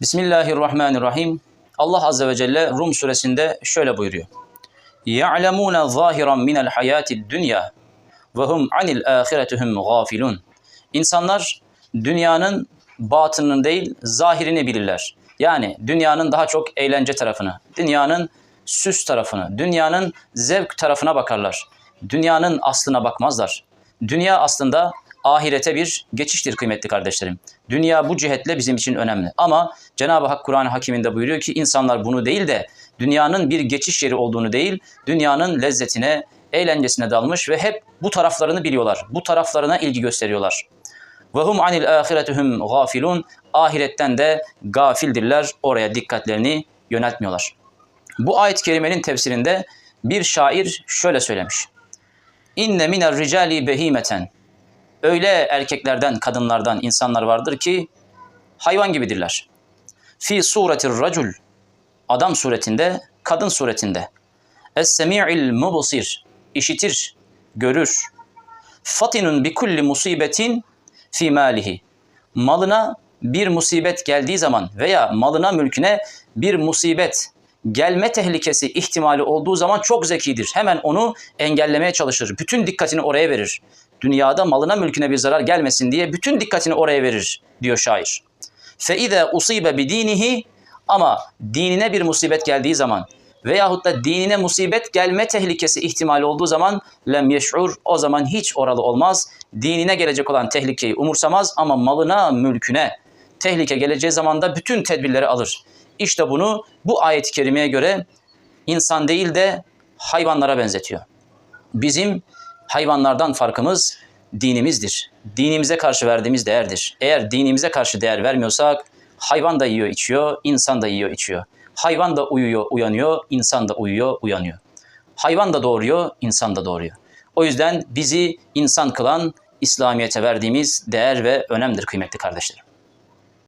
Bismillahirrahmanirrahim. Allah Azze ve Celle Rum suresinde şöyle buyuruyor. يَعْلَمُونَ ظَاهِرًا مِنَ الْحَيَاةِ الدُّنْيَا وَهُمْ عَنِ الْآخِرَةِ هُمْ غَافِلُونَ İnsanlar dünyanın batınını değil zahirini bilirler. Yani dünyanın daha çok eğlence tarafını, dünyanın süs tarafını, dünyanın zevk tarafına bakarlar. Dünyanın aslına bakmazlar. Dünya aslında ahirete bir geçiştir kıymetli kardeşlerim. Dünya bu cihetle bizim için önemli. Ama Cenab-ı Hak Kur'an-ı Hakim'inde buyuruyor ki insanlar bunu değil de dünyanın bir geçiş yeri olduğunu değil, dünyanın lezzetine, eğlencesine dalmış ve hep bu taraflarını biliyorlar. Bu taraflarına ilgi gösteriyorlar. Ve hum anil ahiretihum gafilun. Ahiretten de gafildirler. Oraya dikkatlerini yöneltmiyorlar. Bu ayet-i kerimenin tefsirinde bir şair şöyle söylemiş. İnne miner ricali behimeten. Öyle erkeklerden, kadınlardan insanlar vardır ki hayvan gibidirler. Fi suretir racul. Adam suretinde, kadın suretinde. Es-semi'il mubsir. işitir, görür. Fatinun bi kulli musibetin fi malihi. Malına bir musibet geldiği zaman veya malına mülküne bir musibet gelme tehlikesi ihtimali olduğu zaman çok zekidir. Hemen onu engellemeye çalışır. Bütün dikkatini oraya verir. Dünyada malına mülküne bir zarar gelmesin diye bütün dikkatini oraya verir diyor şair. Fe usibe bi dinihi ama dinine bir musibet geldiği zaman veyahut da dinine musibet gelme tehlikesi ihtimali olduğu zaman lem yeş'ur o zaman hiç oralı olmaz. Dinine gelecek olan tehlikeyi umursamaz ama malına, mülküne tehlike geleceği zaman da bütün tedbirleri alır. İşte bunu bu ayet-i kerimeye göre insan değil de hayvanlara benzetiyor. Bizim hayvanlardan farkımız dinimizdir. Dinimize karşı verdiğimiz değerdir. Eğer dinimize karşı değer vermiyorsak hayvan da yiyor içiyor, insan da yiyor içiyor. Hayvan da uyuyor, uyanıyor, insan da uyuyor, uyanıyor. Hayvan da doğuruyor, insan da doğuruyor. O yüzden bizi insan kılan İslamiyet'e verdiğimiz değer ve önemdir kıymetli kardeşlerim.